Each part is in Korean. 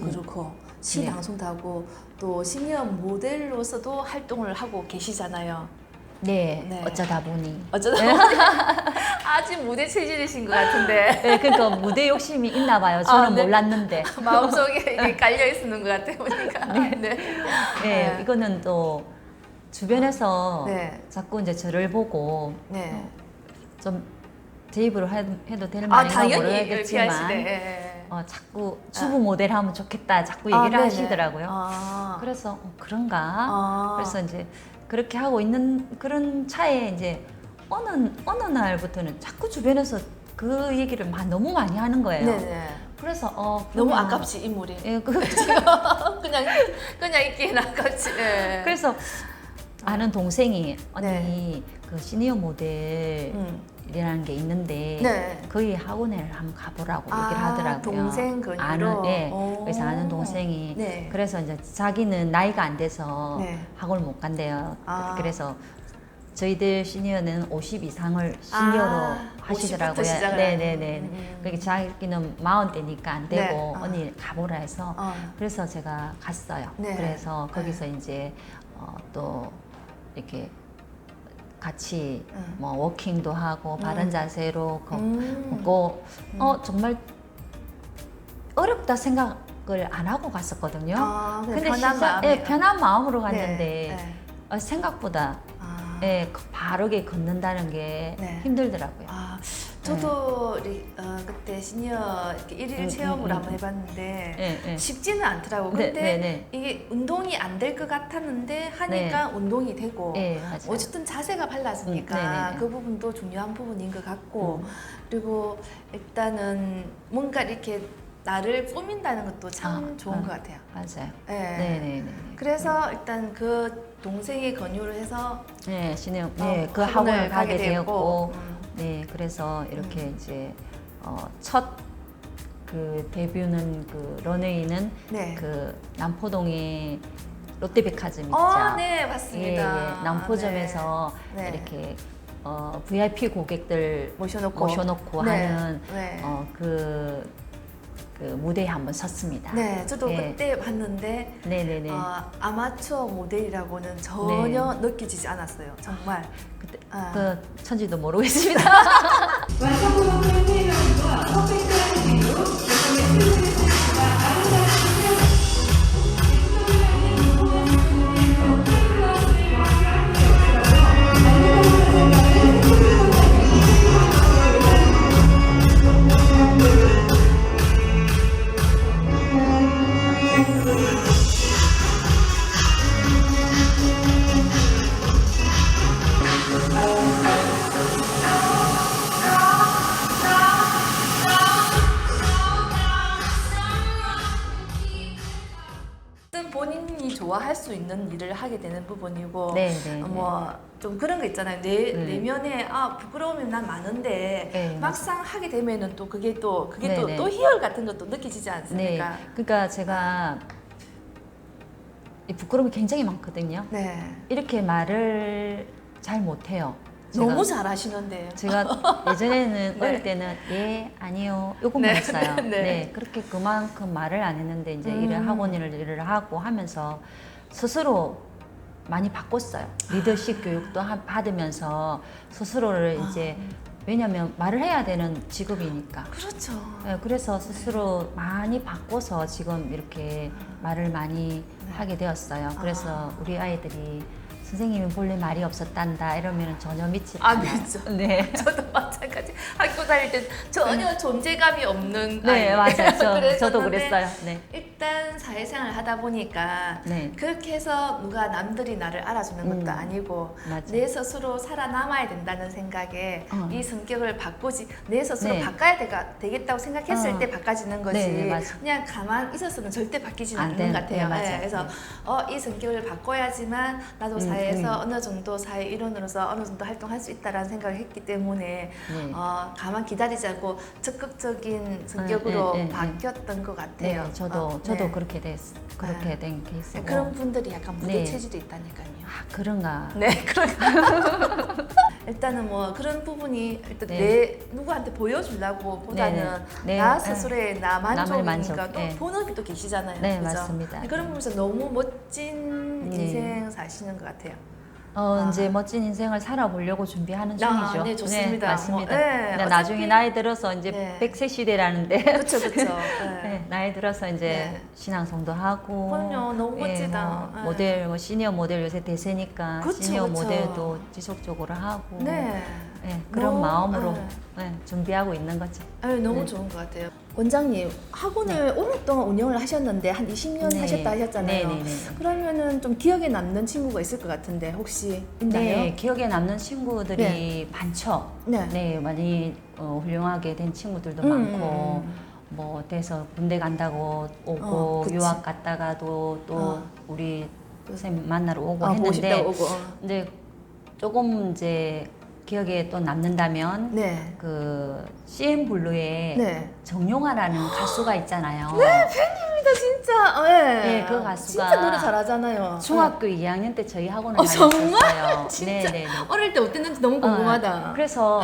그것도 그렇고 시 네. 방송도 하고 또 시니어 모델로서도 활동을 하고 계시잖아요. 네, 네. 어쩌다 보니. 어쩌다 보니 아직 무대 체질이신 것 같은데 네, 그러니까 무대 욕심이 있나 봐요. 저는 아, 네. 몰랐는데. 마음속에 이게 깔려 있는 것 같아 보니까. 네. 네. 네, 이거는 또 주변에서 네. 자꾸 이제 저를 보고 네. 좀 해- 해도 될 아 말인가 당연히 모르겠지만 하시네. 어, 자꾸 주부 모델 하면 좋겠다 자꾸 아, 얘기를 네네. 하시더라고요. 아. 그래서 어, 그런가? 아. 그래서 이제 그렇게 하고 있는 그런 차에 이제 어느 어느 날부터는 자꾸 주변에서 그 얘기를 막 너무 많이 하는 거예요. 네네. 그래서 어 너무 그러면- 아깝지 인물이. 예, 그, 그냥 그냥 있기엔 아깝지. 예. 그래서 아는 동생이 언니 네. 그 시니어 모델 이라는 음. 게 있는데 네. 거기 학원을 한번 가보라고 아, 얘기를 하더라고요. 동생 근유로? 아는 예. 오. 그래서 아는 동생이 네. 그래서 이제 자기는 나이가 안 돼서 네. 학원을 못 간대요. 아. 그래서 저희들 시니어는 50 이상을 시니어로 아, 하시더라고요. 50부터 시작을 네네네. 음. 그게 자기는 40대니까 안 되고 네. 아. 언니 가보라 해서 어. 그래서 제가 갔어요. 네. 그래서 거기서 이제 어, 또 이렇게 같이 음. 뭐 워킹도 하고 바른 음. 자세로. 걷고 음. 어 정말 어렵다 생각을 안 하고 갔었거든요. 아, 근데 편한 마음에. 예, 편한 마음으로 네, 갔는데 네. 어, 생각보다 아. 예, 그 바르게 걷는다는 게 네. 힘들더라고요. 아, 저도 리- 어, 그때 시니어 이렇게 일일 음, 체험을 음, 한번 음. 해봤는데 예, 예. 쉽지는 않더라고. 네, 근데 네, 네. 이게 운동이 안 될 것 같았는데 하니까 운동이 되고 예, 맞아요. 어쨌든 자세가 달라지니까 음, 네 네 네. 그 부분도 중요한 부분인 것 같고 음. 그리고 일단은 뭔가 이렇게 나를 꾸민다는 것도 참 아, 좋은 아. 것 같아요. 맞아요. 예. 네, 네, 네. 그래서 일단 그 동생이 권유를 해서 네, 신영, 어, 네, 그 학원을 가게 되었고, 되었고, 음. 네, 그래서 이렇게 음. 이제 어, 첫그 데뷔는 그 런웨이는 네. 그 남포동에 롯데백화점 있죠. 어, 네, 예, 맞습니다. 예, 남포점에서 네. 네. 이렇게 어, VIP 고객들 모셔놓고 모셔놓고 네. 하는 네. 어, 그, 그 무대에 한번 섰습니다. 네, 저도 네. 그때 봤는데 네네네. 어, 아마추어 모델이라고는 전혀 느껴지지 않았어요. 정말. 그때 아. 그 천지도 모르겠습니다. 완성도가 프레임과 퍼펙 본인이 좋아할 수 있는 일을 하게 되는 부분이고 네, 네. 네. 뭐좀 그런 거 있잖아요. 내 네. 내면에 아 부끄러움이 난 많은데 네, 막상 하게 되면은 또 그게 또 그게 네, 또 네. 또 희열 같은 것도 느껴지지 네. 않습니까? 그러니까 제가 이 부끄러움이 굉장히 많거든요. 네. 이렇게 말을 잘 못해요. 너무 잘하시는데. 제가 예전에는 네. 어릴 때는 예 아니요 요것만 네, 했어요. 네, 네, 네. 그렇게 그만큼 말을 안 했는데 이제 음. 일을 학원 일을 일을 하고 하면서 스스로 많이 바꿨어요. 리더십 교육도 하- 받으면서 스스로를 아. 이제 왜냐하면 말을 해야 되는 직업이니까. 그렇죠. 네, 그래서 스스로 많이 바꿔서 지금 이렇게 말을 많이 네. 하게 되었어요. 그래서 아. 우리 아이들이 선생님이 본래 말이 없었단다 이러면 전혀 믿지 아, 않아요. 믿죠. 네. 저도 마찬가지. 학교 다닐 때 전혀 존재감이 없는 네, 아이. 맞아요. 저, 그랬었는데 저도 그랬어요. 네. 일단 사회생활 하다 보니까 네. 그렇게 해서 누가 남들이 나를 알아주는 것도 음. 아니고 맞아. 내 스스로 살아남아야 된다는 생각에 어. 이 성격을 바꾸지 내 스스로 네. 바꿔야 되가, 되겠다고 생각했을 어. 때 바꿔지는 거지 네, 네. 그냥 가만 있었으면 절대 바뀌지는 안 않는 것 같아요 네, 맞아요. 그래서 네. 어, 이 성격을 바꿔야지만 나도 음, 사회에서 음. 어느 정도 사회 일원으로서 어느 정도 활동할 수 있다라는 생각을 했기 때문에 네. 어, 가만 기다리자고 적극적인 성격으로 네, 네, 네. 바뀌었던 것 같아요. 네, 저도 어, 저도 저도 네. 그렇게 됐 그렇게 네. 된 케이스고 그런 분들이 약간 무대 네. 체질이 있다니까요. 아 그런가 네, 그런 일단은 뭐 그런 부분이 일단 네. 내 누구한테 보여주려고 보다는 네, 네. 나 네. 스스로의 나 남을 만족이니까 만족, 또 네. 본업이 또 계시잖아요. 네, 그죠? 맞습니다. 그런 부분에서 너무 멋진 네. 인생 사시는 것 같아요. 어 아. 이제 멋진 인생을 살아보려고 준비하는 아, 중이죠. 네, 좋습니다. 맞습니다. 뭐, 네, 근데 나중에 나이 들어서 이제 네. 100세 시대라는데 그렇죠, 그렇죠. 네, 나이 들어서 이제 네. 신앙송도 하고 그럼요, 너무 예, 멋지다. 뭐 네. 모델 뭐 시니어 모델 요새 대세니까 그쵸, 시니어 그쵸. 모델도 지속적으로 하고 네. 예, 그런 너무, 마음으로 네. 예, 준비하고 있는 거죠. 아유, 너무 네. 좋은 것 같아요. 원장님 학원을 오랫동안 운영을 하셨는데 한 20년 네. 하셨다 하셨잖아요. 네, 네, 네. 그러면은 좀 기억에 남는 친구가 있을 것 같은데 혹시 있나요? 네, 기억에 남는 친구들이 네. 많죠. 네. 네, 많이 어, 훌륭하게 된 친구들도 음, 많고 음, 뭐 돼서 군대 간다고 오고 어. 유학 갔다가도 또 어. 우리 또- 쌤 만나러 오고 아, 보고 했는데 오고. 어. 근데 조금 이제 기억에 또 남는다면 네. 그 CM 블루에 네. 정용화라는 가수가 있잖아요. 팬입니다 진짜. 어, 예. 네, 그 가수가 진짜 노래 잘하잖아요. 중학교 2학년 때 저희 학원을 어, 정말? 다녔었어요. 진짜? 네, 네, 네. 네. 어릴 때 어땠는지 너무 궁금하다. 어, 그래서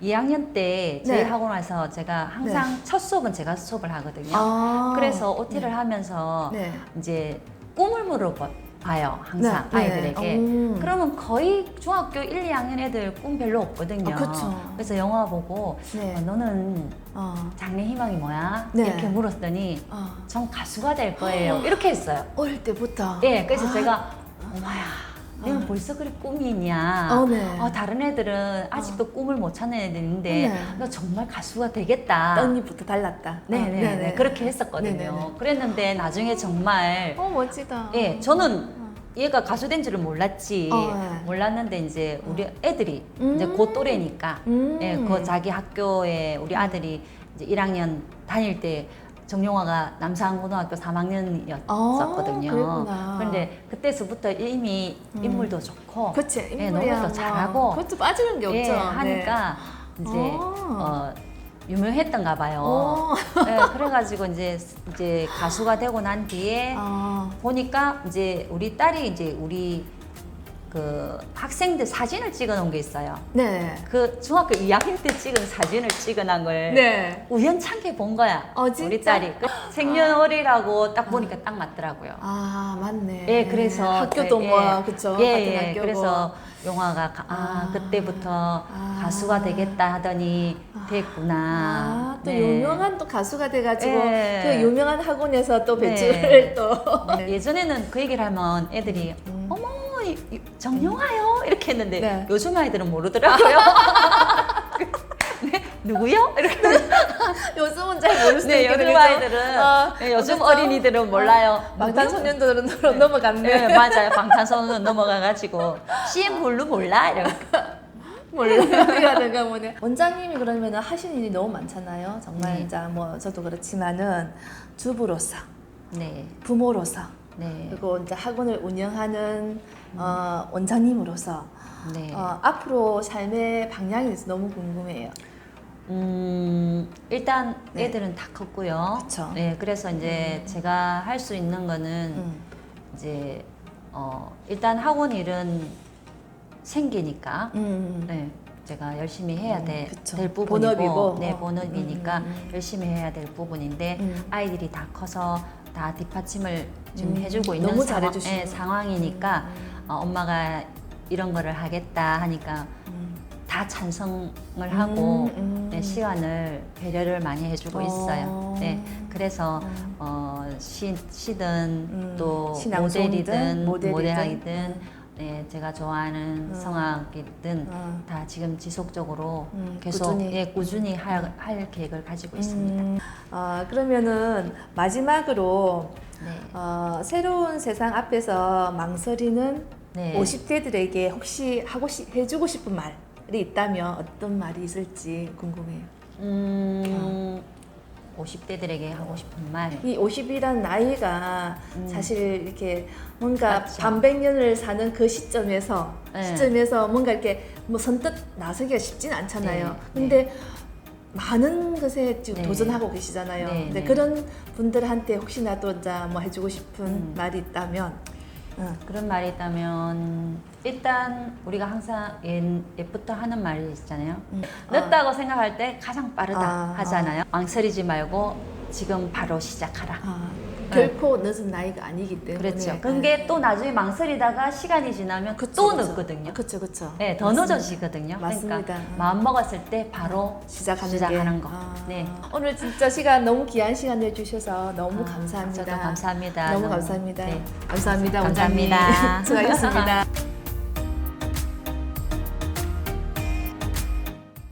네. 2학년 때 저희 네. 학원 와서 제가 항상 첫 수업은 제가 수업을 하거든요. 아. 그래서 OT를 하면서 네. 이제 꿈을 물어 봐요. 항상 네, 네. 아이들에게. 음. 그러면 거의 중학교 1, 2학년 애들 꿈 별로 없거든요. 아, 그쵸. 그래서 영화 보고 네. 어, 너는 어. 장래 희망이 뭐야? 네. 이렇게 물었더니 어. 전 가수가 될 거예요. 이렇게 했어요. 어릴 때부터. 예, 그래서 아. 제가 엄마야, 내가 벌써 그리 꿈이 있냐? 어, 네. 아, 다른 애들은 아직도 꿈을 못 찾는 애들인데 네. 나 정말 가수가 되겠다. 언니부터 달랐다. 네네, 어, 네, 그렇게 했었거든요. 네네네. 그랬는데 나중에 정말 어 멋지다. 예, 저는 얘가 가수 된 줄은 몰랐지. 어, 네. 몰랐는데 이제 우리 애들이 음. 이제 그 또래니까 음. 예, 그 자기 학교에 우리 아들이 이제 1학년 다닐 때 정용화가 남산고등학교 3학년이었었거든요. 아. 그런데 그때서부터 이미 음. 인물도 좋고 그치 예, 인물이야. 너무 또 잘하고 뭐. 그것도 빠지는 게 없죠. 예, 하니까 네. 이제 어. 어, 유명했던가 봐요. 어. 예, 그래가지고 이제 이제 가수가 되고 난 뒤에 아. 보니까 이제 우리 딸이 이제 우리 그 학생들 사진을 찍어 놓은 게 있어요. 네. 그 중학교 2학년 때 찍은 사진을 찍어 놓은 걸 네. 우연찮게 본 거야. 어? 우리 딸이 그 생년월일하고 딱 보니까 딱 맞더라고요. 아 맞네. 예, 그래서 학교도 그, 뭐 그쵸. 예, 같은 예, 학교고. 그래서 영화가 가- 아, 아. 그때부터 아. 가수가 되겠다 하더니 됐구나. 아, 또 네. 유명한 또 가수가 돼가지고 예. 그 유명한 학원에서 또 네. 배출을 또. 예전에는 그 얘기를 하면 애들이 음. 어머 이- 이- 정용화요 이렇게 했는데 네. 요즘 아이들은 모르더라고요. 네, 누구요? 이렇게 요즘은 잘 모를 수도 네, 있겠네. 요즘? 아이들은 어, 네, 요즘 그죠? 어린이들은 몰라요. 방탄소년단으로 넘어갔네. 네, 맞아요. 방탄소년 넘어가가지고 CM 블루 몰라? 이렇게. 뭐네. 원장님이 그러면 하시는 일이 너무 많잖아요. 정말 네. 이제 뭐 저도 그렇지만은 주부로서, 네, 부모로서, 네, 그리고 이제 학원을 운영하는 어, 원장님으로서 네. 어, 앞으로 삶의 방향에 대해서 너무 궁금해요. 음, 일단 네. 애들은 다 컸고요. 그쵸. 네, 그래서 이제 제가 할 수 있는 거는 음. 이제 어, 일단 학원 일은 생계니까 음. 네, 제가 열심히 해야 음, 돼, 그쵸. 될 부분이고 본업이고. 네, 어. 본업이니까 음, 음, 음. 열심히 해야 될 부분인데 음. 아이들이 다 커서 다 뒷받침을 지금 음, 해주고 있는 너무 상황. 네, 상황이니까 어, 엄마가 이런 거를 하겠다 하니까 음. 다 찬성을 하고 음, 음. 네, 시간을 배려를 많이 해주고 어. 있어요. 네, 그래서 음. 어, 시, 시든 음, 또 신앙송이든 모델이든 모델이든. 모델하기든 네, 제가 좋아하는 음. 성악이든 음. 다 지금 지속적으로 음, 계속 꾸준히. 예, 꾸준히 할, 할 계획을 가지고 있습니다. 음. 아, 그러면은 마지막으로 네. 어, 새로운 세상 앞에서 망설이는 네. 50대들에게 혹시 하고 시, 해주고 싶은 말이 있다면 어떤 말이 있을지 궁금해요. 음, 50대들에게 하고 싶은 말. 이 50이란 나이가 음. 사실 이렇게 뭔가 맞죠. 반백년을 사는 그 시점에서 네. 시점에서 뭔가 이렇게 뭐 선뜻 나서기가 쉽진 않잖아요. 네, 근데 많은 것에 지금 네. 도전하고 계시잖아요. 네, 근데 네. 그런 분들한테 혹시나 또 이제 뭐 해주고 싶은 음. 말이 있다면, 응. 그런 말이 있다면 일단 우리가 항상 옛, 옛부터 하는 말이 있잖아요. 음. 늦다고 생각할 때 가장 빠르다 아, 하잖아요. 망설이지 말고 지금 바로 시작하라. 아, 결코 늦은 나이가 아니기 때문에. 네. 그렇죠. 그게 또 나중에 망설이다가 시간이 지나면 또 늦거든요. 그렇죠, 그렇죠. 네, 더. 늦어지거든요. 맞습니다. 그러니까 마음 먹었을 때 바로 시작하는, 시작하는 게. 거. 아. 네. 오늘 진짜 시간 너무 귀한 시간 내주셔서 너무 아, 감사합니다. 저도 감사합니다. 너무. 감사합니다. 네. 감사합니다, 감사합니다. 원장님. 수고하셨습니다.